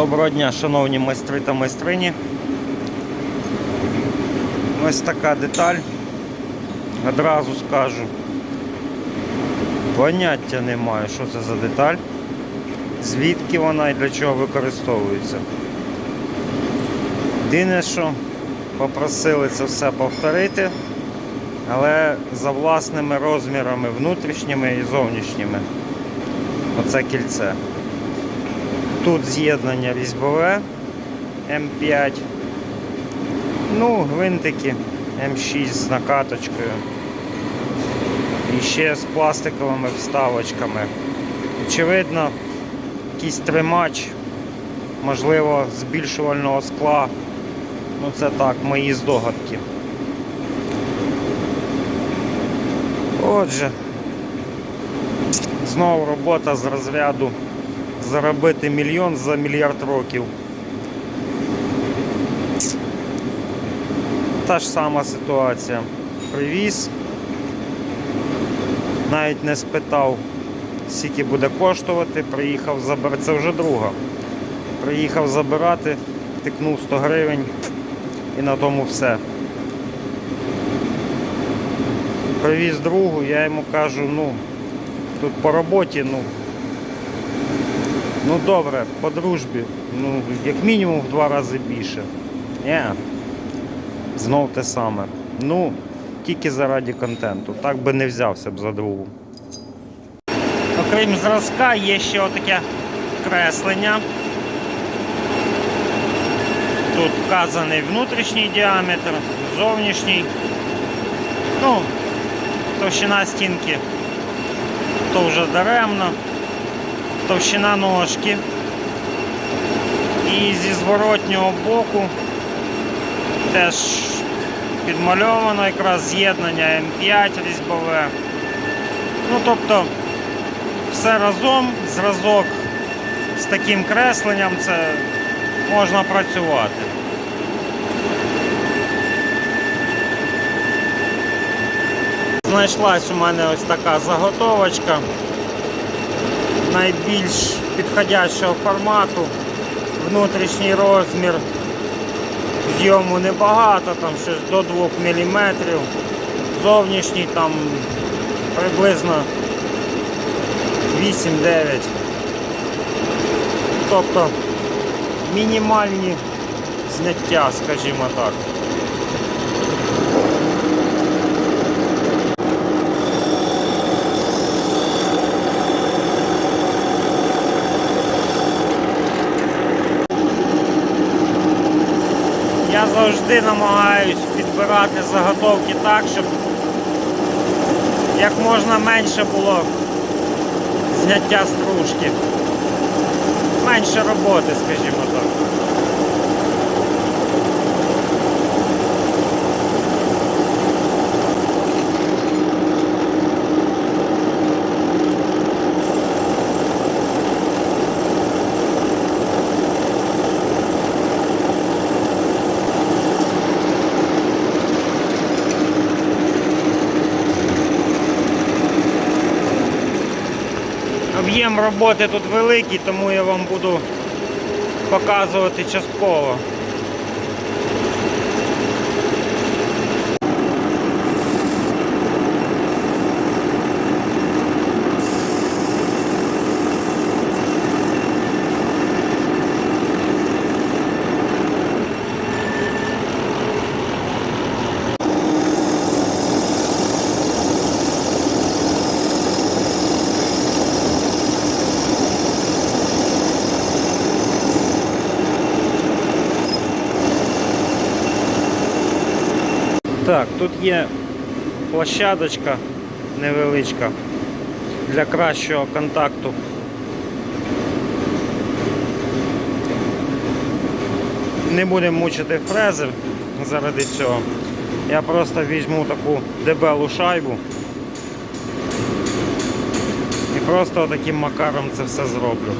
Доброго дня, шановні майстри та майстрині. Ось така деталь. Одразу скажу. Поняття не маю, що це за деталь, звідки вона і для чого використовується. Єдине, що попросили це все повторити, але за власними розмірами внутрішніми і зовнішніми. Оце кільце. Тут з'єднання різьбове М5. Ну, гвинтики М6 з накаточкою. І ще з пластиковими вставочками. Очевидно, якийсь тримач, можливо, збільшувального скла. Ну це так, мої здогадки. Отже, знову робота з розряду заробити мільйон за мільярд років. Та ж сама ситуація. Привіз. Навіть не спитав, скільки буде коштувати, приїхав забирати. Це вже друга. Приїхав забирати, тикнув 100 гривень і на тому все. Привіз другу, я йому кажу, ну, тут по роботі, ну, Ну добре, по дружбі. Ну, як мінімум в два рази більше. Ні. Знов те саме. Ну, тільки заради контенту. Так би не взявся б за другу. Окрім зразка, є ще отаке креслення. Тут вказаний внутрішній діаметр, зовнішній. Ну, товщина стінки то вже даремно товщина ножки. І зі зворотнього боку теж підмальовано якраз з'єднання М5 різьбове. Ну тобто все разом, зразок з таким кресленням це можна працювати. Знайшлась у мене ось така заготовочка найбільш підходящого формату. Внутрішній розмір зйому небагато, там щось до 2 мм. Зовнішній там приблизно 8-9. Тобто мінімальні зняття, скажімо так. Завжди намагаюсь підбирати заготовки так, щоб як можна менше було зняття стружки. Менше роботи, скажімо так. Об'єм роботи тут великий, тому я вам буду показувати частково. Так, тут є площадочка невеличка для кращого контакту. Не будемо мучити фрезер заради цього. Я просто візьму таку дебелу шайбу і просто таким макаром це все зроблю.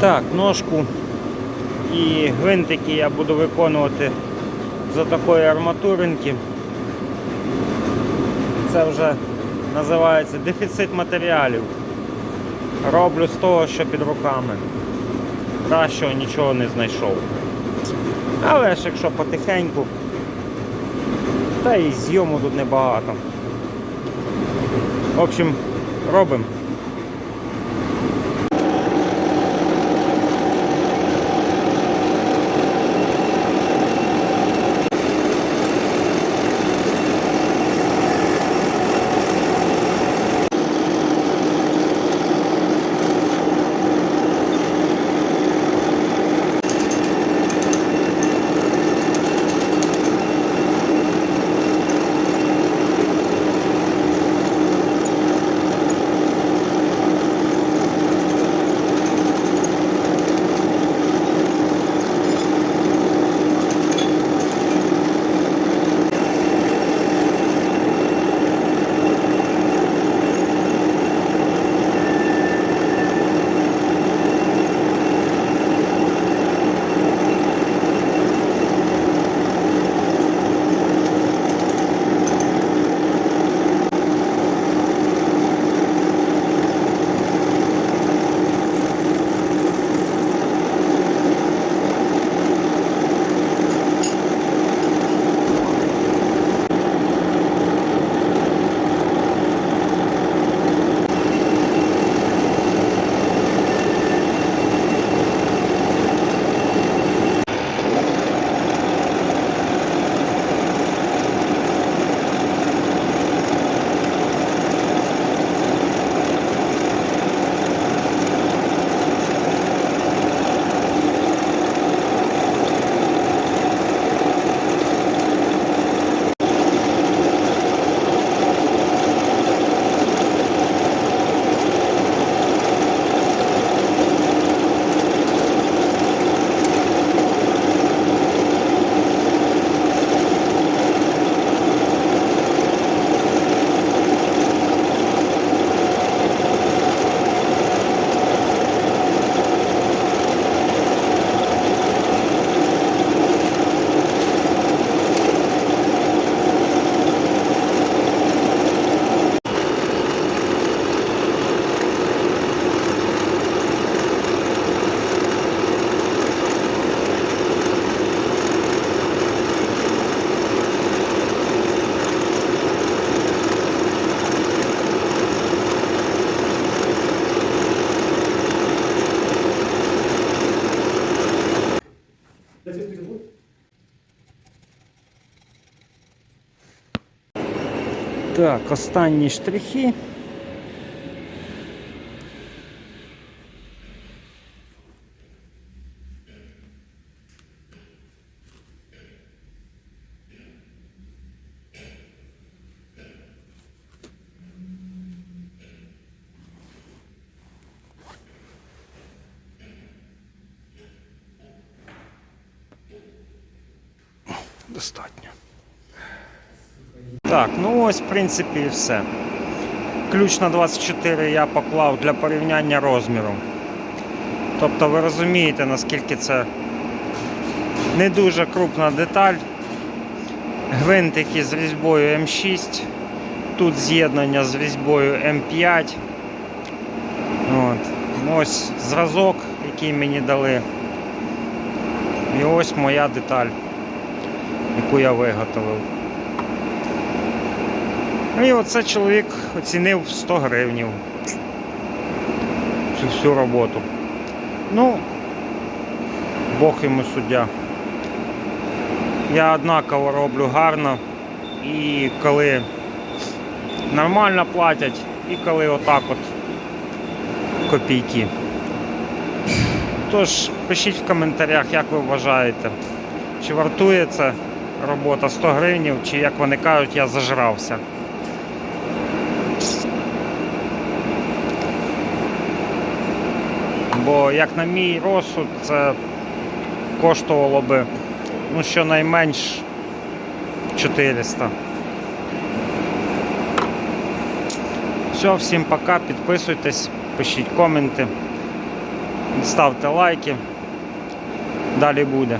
Так, ножку і гвинтики я буду виконувати з такої арматуринки. Це вже називається дефіцит матеріалів. Роблю з того, що під руками. Кращого нічого не знайшов. Але ж якщо потихеньку, та і зйому тут небагато. В общем, робимо. Так, останні штрихи. Достатньо. Так, ну ось, в принципі, і все. Ключ на 24 я поклав для порівняння розміру. Тобто ви розумієте, наскільки це не дуже крупна деталь. Гвинтики з різьбою М6. Тут з'єднання з різьбою М5. От. Ось зразок, який мені дали. І ось моя деталь, яку я виготовив. Ну І оце чоловік оцінив 100 гривнів цю всю роботу. Ну, Бог йому суддя. Я однаково роблю гарно і коли нормально платять, і коли отак от копійки. Тож, пишіть в коментарях, як ви вважаєте, чи вартує це робота 100 гривнів, чи як вони кажуть, я зажрався. Бо, як на мій розсуд, це коштувало би ну, щонайменш 400. Все, всім пока, підписуйтесь, пишіть коменти. ставте лайки. Далі буде.